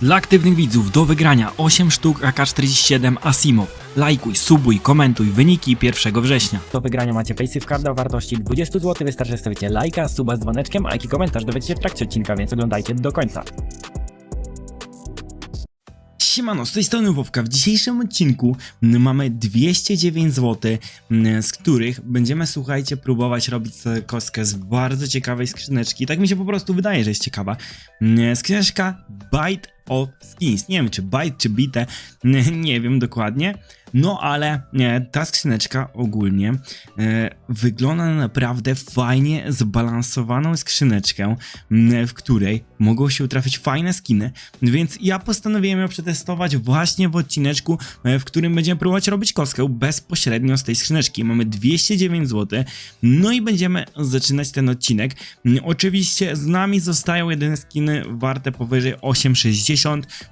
Dla aktywnych widzów do wygrania 8 sztuk AK-47 Asimov. Lajkuj, subuj, komentuj wyniki 1 września. Do wygrania macie Paysafe Carda o wartości 20 zł. Wystarczy stawicie lajka, suba z dzwoneczkiem, a jaki komentarz dowiecie się w trakcie odcinka, więc oglądajcie do końca. Siemano, z tej strony Wowka. W dzisiejszym odcinku m, mamy 209 zł, m, z których będziemy, słuchajcie, próbować robić kostkę z bardzo ciekawej skrzyneczki. Tak mi się po prostu wydaje, że jest ciekawa. M, Skrzyneczka Byte of Skins. Nie wiem, czy Byte, czy Bite, nie wiem dokładnie. No ale e, ta skrzyneczka ogólnie e, wygląda na naprawdę fajnie zbalansowaną skrzyneczkę, w której mogą się trafić fajne skiny, więc ja postanowiłem ją przetestować właśnie w odcineczku, e, w którym będziemy próbować robić kostkę bezpośrednio z tej skrzyneczki. Mamy 209 zł, no i będziemy zaczynać ten odcinek. Oczywiście z nami zostają jedyne skiny warte powyżej 8,60,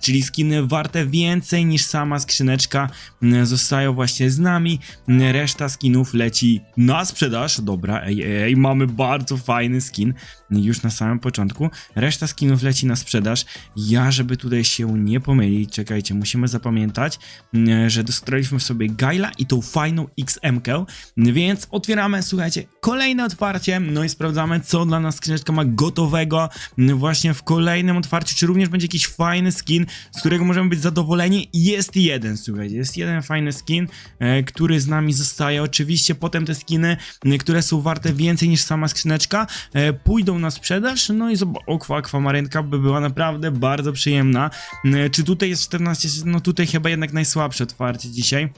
czyli skiny warte więcej niż sama skrzyneczka mm, zostają właśnie z nami. Mm, Reszta skinów leci na sprzedaż. Dobra, ej, ej, mamy bardzo fajny skin już na samym początku. Reszta skinów leci na sprzedaż. Ja, żeby tutaj się nie pomylić, czekajcie, musimy zapamiętać, mm, że dostroiliśmy sobie Gaila i tą fajną XM-kę, więc otwieramy, słuchajcie, kolejne otwarcie, no i sprawdzamy, co dla nas skrzyneczka ma gotowego właśnie w kolejnym otwarciu, czy również będzie jakiś fajny skin, z którego możemy być zadowoleni. Jest jeden, słuchajcie, jest jeden fajny skin, e, który z nami zostaje. Oczywiście potem te skiny, m, które są warte więcej niż sama skrzyneczka, e, pójdą na sprzedaż, no i okwa akwamarynka by była naprawdę bardzo przyjemna. Czy tutaj jest 14, no tutaj chyba jednak najsłabsze otwarcie dzisiaj.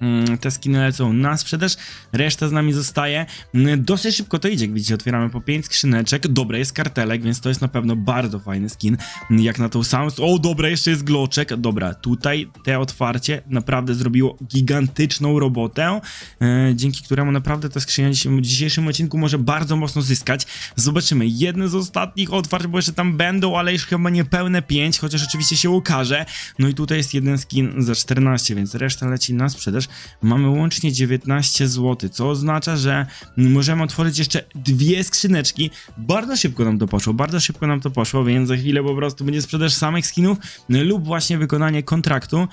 Mm, Te skiny lecą na sprzedaż, reszta z nami zostaje. Mm, Dosyć szybko to idzie, jak widzicie, otwieramy po 5 skrzyneczek. Dobra, jest kartelek, więc to jest na pewno bardzo fajny skin. Mm, Jak na tą samą. O, dobra, jeszcze jest gloczek. Dobra, tutaj te otwarcie naprawdę zrobiło gigantyczną robotę, e, dzięki któremu naprawdę ta skrzynia w dzisiejszym odcinku może bardzo mocno zyskać. Zobaczymy, jedne z ostatnich otwarć, bo jeszcze tam będą, ale już chyba niepełne 5, chociaż oczywiście się ukaże. No i tutaj jest jeden skin za 14, więc reszta leci na sprzedaż. Mamy łącznie 19 zł, co oznacza, że możemy otworzyć jeszcze dwie skrzyneczki. Bardzo szybko nam to poszło, bardzo szybko nam to poszło, więc za chwilę po prostu będzie sprzedaż samych skinów y, lub właśnie wykonanie kontraktu.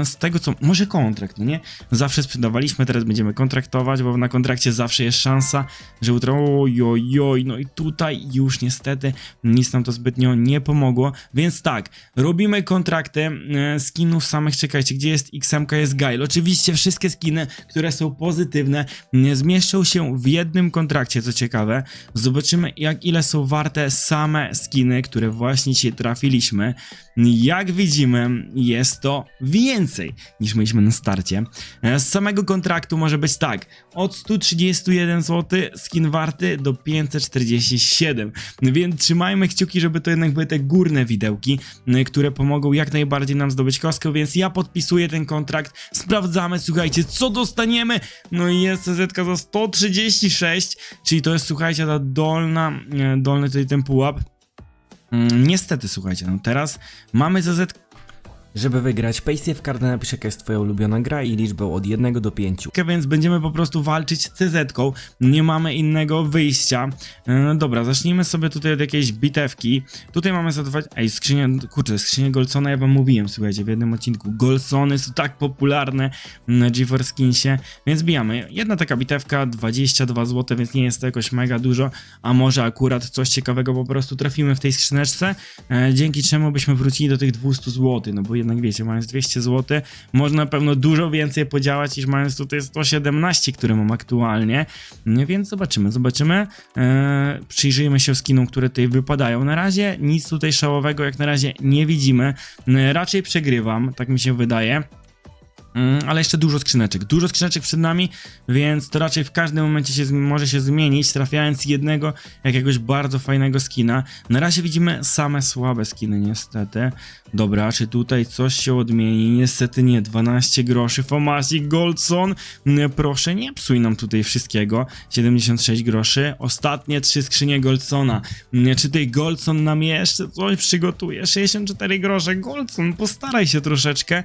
y, Z tego co, może kontrakt, no nie? Zawsze sprzedawaliśmy, teraz będziemy kontraktować, bo na kontrakcie zawsze jest szansa, że jutro, oj, oj, oj, no i tutaj już niestety nic nam to zbytnio nie pomogło, więc tak, robimy kontrakty e, skinów samych, czekajcie, gdzie jest XMK, jest Gail, oczywiście wszystkie skiny, które są pozytywne, zmieszczą się w jednym kontrakcie, co ciekawe, zobaczymy jak ile są warte same skiny, które właśnie dzisiaj trafiliśmy, jak widzimy jest to więcej niż mieliśmy na starcie, E, z samego kontraktu może być tak, od 131 zł skin warty do 547. Więc trzymajmy kciuki, żeby to jednak były te górne widełki, y, które pomogą jak najbardziej nam zdobyć kostkę, więc ja podpisuję ten kontrakt, sprawdzamy, słuchajcie, co dostaniemy. No i jest CZ za 136, czyli to jest, słuchajcie, ta dolna, e, dolny tutaj ten pułap. Mm, Niestety, słuchajcie, no teraz mamy CZ Żeby wygrać Paysafe Carda napisz jaka jest twoja ulubiona gra i liczbę od 1 do 5. więc będziemy po prostu walczyć CZ-ką. Nie mamy innego wyjścia. E, dobra, zacznijmy sobie tutaj od jakiejś bitewki. Tutaj mamy zadować. Ej, skrzynia. Kurczę, skrzynia Golsona, ja wam mówiłem, słuchajcie, w jednym odcinku. Golsony są tak popularne na GeForce Skinsie, więc bijamy. Jedna taka bitewka, 22 zł, więc nie jest to jakoś mega dużo. A może akurat coś ciekawego po prostu trafimy w tej skrzyneczce, e, dzięki czemu byśmy wrócili do tych 200 zł. No bo jednak wiecie, mając 200 zł, można na pewno dużo więcej podziałać niż mając tutaj 117, które mam aktualnie. No Więc zobaczymy, zobaczymy. Eee, przyjrzyjmy się skinom, które tutaj wypadają. Na razie nic tutaj szałowego jak na razie nie widzimy. Eee, raczej przegrywam, tak mi się wydaje. Mm, ale jeszcze dużo skrzyneczek. Dużo skrzyneczek przed nami, więc to raczej w każdym momencie się, może się zmienić, trafiając jednego jakiegoś bardzo fajnego skina. Na razie widzimy same słabe skiny, niestety. Dobra, czy tutaj coś się odmieni? Niestety nie, 12 groszy. Fomasik Goldson, proszę nie psuj nam tutaj wszystkiego. 76 groszy. Ostatnie trzy skrzynie Goldsona. Czy tutaj Goldson nam jeszcze coś przygotuje? 64 grosze. Goldson, postaraj się troszeczkę,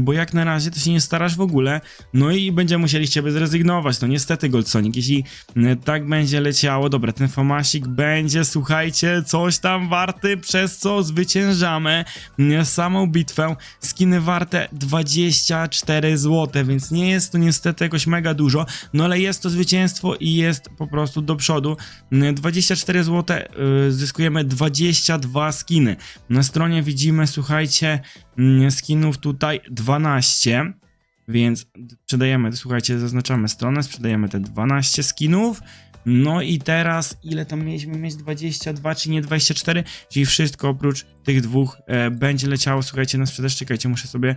bo jak na razie to się nie starasz w ogóle, no i będziemy musieli z ciebie zrezygnować. No niestety, Goldsonic, jeśli e, tak będzie leciało, dobra, ten Famasik będzie, słuchajcie, coś tam warty, przez co zwyciężamy samą bitwę. Skiny warte 24 zł, więc nie jest to niestety jakoś mega dużo, no ale jest to zwycięstwo i jest po prostu do przodu. E, 24 zł, e, zyskujemy 22 skiny. Na stronie widzimy, słuchajcie, skinów tutaj 12. Więc sprzedajemy, słuchajcie, zaznaczamy stronę, sprzedajemy te 12 skinów. No i teraz, ile tam mieliśmy mieć? 22 czy nie 24? Czyli wszystko oprócz tych dwóch e, będzie leciało, słuchajcie, na sprzedaż. Czekajcie, muszę sobie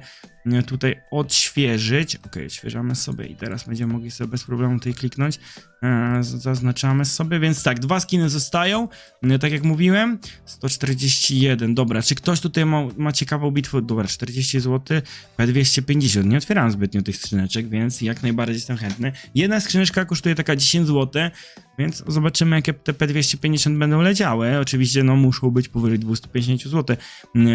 tutaj odświeżyć. Ok, odświeżamy sobie i teraz będziemy mogli sobie bez problemu tutaj kliknąć. E, zaznaczamy sobie, więc tak, dwa skiny zostają. E, tak jak mówiłem, 141. Dobra, czy ktoś tutaj ma, ma ciekawą bitwę? Dobra, 40 zł, P250. Nie otwierałem zbytnio tych skrzyneczek, więc jak najbardziej jestem chętny. Jedna skrzyneczka kosztuje taka 10 zł, więc zobaczymy, jakie te P250 będą leciały. Oczywiście, no, muszą być powyżej 250 zł,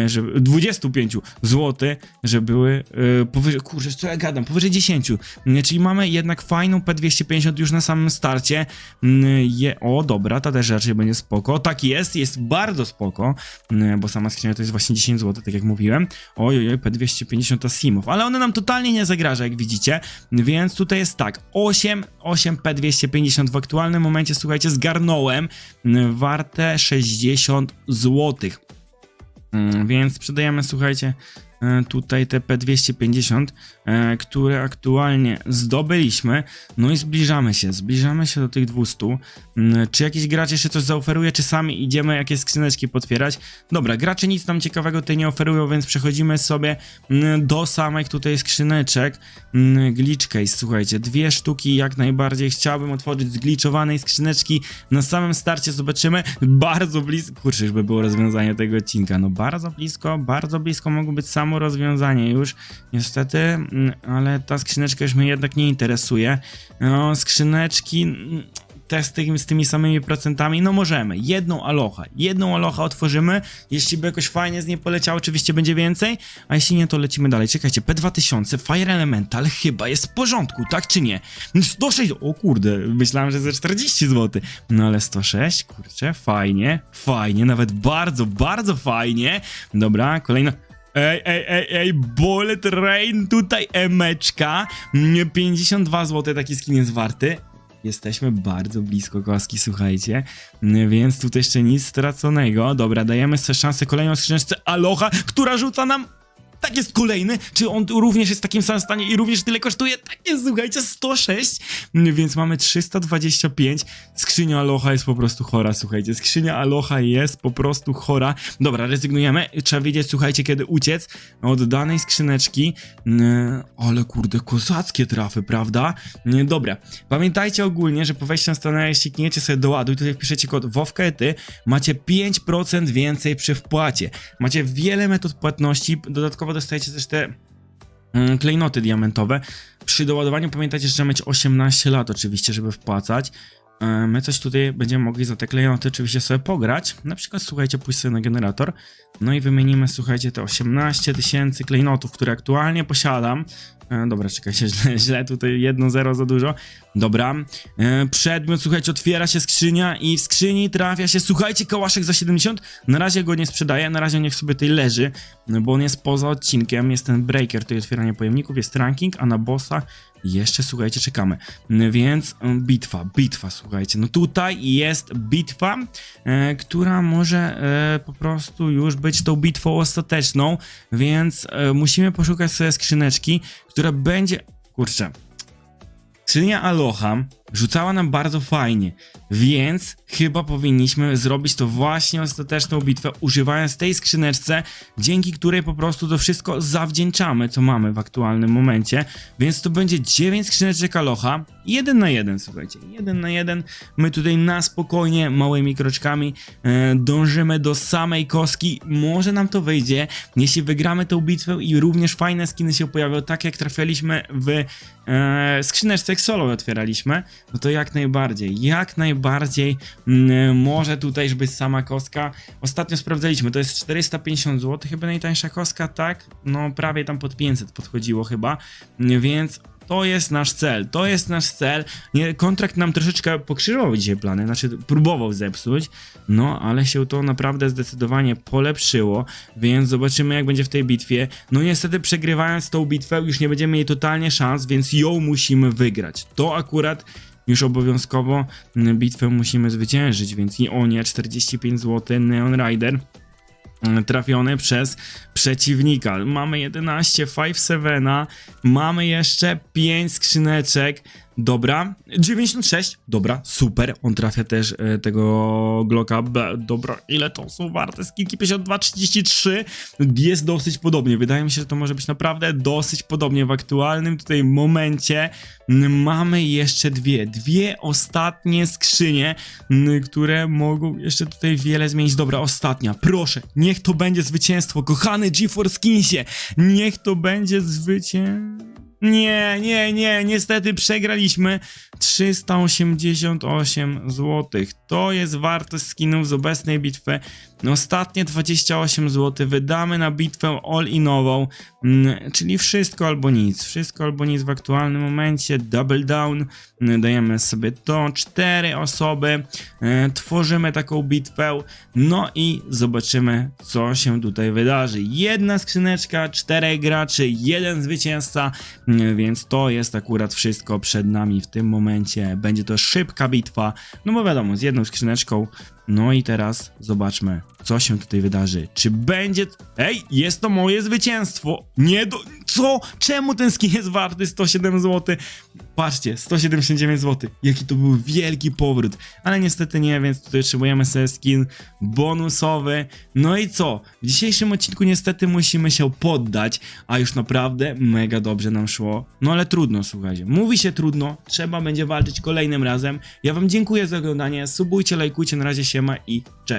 żeby, 25 zł, żeby były yy, powyżej, kurczę, co ja gadam, powyżej 10. Nie, czyli mamy jednak fajną P250 już na samym starcie. Mm, Je, o, dobra, ta też raczej będzie spoko. Tak jest, jest bardzo spoko, mm, bo sama skrzynia to jest właśnie 10 zł, tak jak mówiłem. Oj, oj, oj, P250 Asimów, ale one nam totalnie nie zagraża, jak widzicie, więc tutaj jest tak, 8, 8 P250 w aktualnym momencie, słuchajcie, zgarnąłem, mm, warte 60 zł. Mm, Więc sprzedajemy, słuchajcie, tutaj te P250, e, które aktualnie zdobyliśmy. No i zbliżamy się, zbliżamy się do tych 200. Mm, Czy jakiś gracz jeszcze coś zaoferuje, czy sami idziemy jakieś skrzyneczki potwierać? Dobra, gracze nic nam ciekawego tutaj nie oferują, więc przechodzimy sobie mm, do samych tutaj skrzyneczek. Mm, Glitch case, słuchajcie, dwie sztuki jak najbardziej chciałbym otworzyć z skrzyneczki. Na samym starcie zobaczymy, bardzo blisko, kurczę, by było rozwiązanie tego odcinka, no bardzo blisko, bardzo blisko mogło być samo rozwiązanie już, niestety, mm, ale ta skrzyneczka już mnie jednak nie interesuje. No, skrzyneczki... mm, te z, tymi, z tymi samymi procentami, no możemy. Jedną aloha. Jedną aloha otworzymy. Jeśli by jakoś fajnie z niej poleciało, oczywiście będzie więcej, a jeśli nie, to lecimy dalej. Czekajcie, P2000, Fire Elemental chyba jest w porządku, tak czy nie? 106, o kurde, myślałem, że ze 40 zł. No ale 106, kurczę, fajnie, fajnie, nawet bardzo, bardzo fajnie. Dobra, kolejna. Ej, ej, ej, ej, Bullet Rain, tutaj emeczka. Mm, 52 zł taki skin jest warty. Jesteśmy bardzo blisko koski, słuchajcie. Więc tutaj jeszcze nic straconego. Dobra, dajemy sobie szansę kolejną skrzyneczce Aloha, która rzuca nam. Tak jest kolejny. Czy on również jest w takim samym stanie i również tyle kosztuje? Tak jest, słuchajcie, 106. Mm, Więc mamy 325. Skrzynia Aloha jest po prostu chora, słuchajcie. Skrzynia Aloha jest po prostu chora. Dobra, rezygnujemy. Trzeba wiedzieć, słuchajcie, kiedy uciec od danej skrzyneczki. Mm, Ale kurde, kozackie trafy, prawda? Mm, Dobra, pamiętajcie ogólnie, że po wejściu na stronę, jeśli klikniecie sobie doładuj, tutaj wpiszecie kod WOWKETY, macie 5% więcej przy wpłacie. Macie wiele metod płatności, dodatkowo dostajecie też te mm, klejnoty diamentowe. Przy doładowaniu pamiętajcie, że trzeba mieć 18 lat oczywiście, żeby wpłacać. E, My coś tutaj będziemy mogli za te klejnoty oczywiście sobie pograć. Na przykład, słuchajcie, pójść sobie na generator. No i wymienimy, słuchajcie, te 18 tysięcy klejnotów, które aktualnie posiadam. E, dobra, czekajcie, źle, źle tutaj jedno zero za dużo. Dobra. E, przedmiot, słuchajcie, otwiera się skrzynia i w skrzyni trafia się, słuchajcie, kołaszek za 70. Na razie go nie sprzedaję, na razie niech sobie tutaj leży, bo on jest poza odcinkiem. Jest ten breaker, to jest otwieranie pojemników, jest ranking, a na bossa jeszcze, słuchajcie, czekamy. Mm, Więc mm, bitwa, bitwa, słuchajcie. No tutaj jest bitwa, e, która może e, po prostu już być tą bitwą ostateczną, więc e, musimy poszukać sobie skrzyneczki, która będzie... Kurczę. Skrzynia Aloha rzucała nam bardzo fajnie, więc chyba powinniśmy zrobić to właśnie ostateczną bitwę, używając tej skrzyneczce, dzięki której po prostu to wszystko zawdzięczamy, co mamy w aktualnym momencie. Więc to będzie 9 skrzyneczek Aloha, jeden na jeden, słuchajcie, jeden na jeden. My tutaj na spokojnie, małymi kroczkami e, dążymy do samej koski. Może nam to wyjdzie, jeśli wygramy tą bitwę i również fajne skiny się pojawią, tak jak trafialiśmy w e, skrzyneczce jak solo otwieraliśmy, no to jak najbardziej, jak najbardziej najbardziej mm, może tutaj być sama kostka. Ostatnio sprawdzaliśmy, to jest 450 zł, chyba najtańsza kostka, tak? No prawie tam pod 500 podchodziło chyba, więc to jest nasz cel, to jest nasz cel. Nie, kontrakt nam troszeczkę pokrzyżował dzisiaj plany, znaczy próbował zepsuć, no ale się to naprawdę zdecydowanie polepszyło, więc zobaczymy jak będzie w tej bitwie. No niestety przegrywając tą bitwę już nie będziemy mieli totalnie szans, więc ją musimy wygrać. To akurat już obowiązkowo bitwę musimy zwyciężyć, więc i o nie 45 zł Neon Rider trafiony przez przeciwnika. Mamy 11 5-7, mamy jeszcze 5 skrzyneczek. Dobra, 96, dobra, super, on trafia też e, tego Glocka, dobra, ile to są warte, skilki 52, 33, jest dosyć podobnie, wydaje mi się, że to może być naprawdę dosyć podobnie w aktualnym tutaj momencie, mamy jeszcze dwie, dwie ostatnie skrzynie, które mogą jeszcze tutaj wiele zmienić, dobra, ostatnia, proszę, niech to będzie zwycięstwo, kochany GeForce Skinsie, niech to będzie zwycięstwo. Nie, nie, nie, niestety przegraliśmy 388 zł. To jest wartość skinów z obecnej bitwy. Ostatnie 28 zł wydamy na bitwę all-inową, mm, czyli wszystko albo nic. Wszystko albo nic w aktualnym momencie. Double down, dajemy sobie to. Cztery osoby, e, tworzymy taką bitwę, no i zobaczymy, co się tutaj wydarzy. Jedna skrzyneczka, czterech graczy, jeden zwycięzca, więc to jest akurat wszystko przed nami w tym momencie. Będzie to szybka bitwa, no bo wiadomo, z jedną skrzyneczką. No i teraz zobaczmy, co się tutaj wydarzy. Czy będzie. Ej, jest to moje zwycięstwo! Nie do. Co? Czemu ten skin jest warty 107 zł? Patrzcie, 179 zł. Jaki to był wielki powrót. Ale niestety nie, więc tutaj potrzebujemy sobie skin bonusowy. No i co? W dzisiejszym odcinku niestety musimy się poddać, a już naprawdę mega dobrze nam szło. No ale trudno, słuchajcie. Mówi się trudno, trzeba będzie walczyć kolejnym razem. Ja wam dziękuję za oglądanie. Subujcie, lajkujcie, na razie siema i cześć.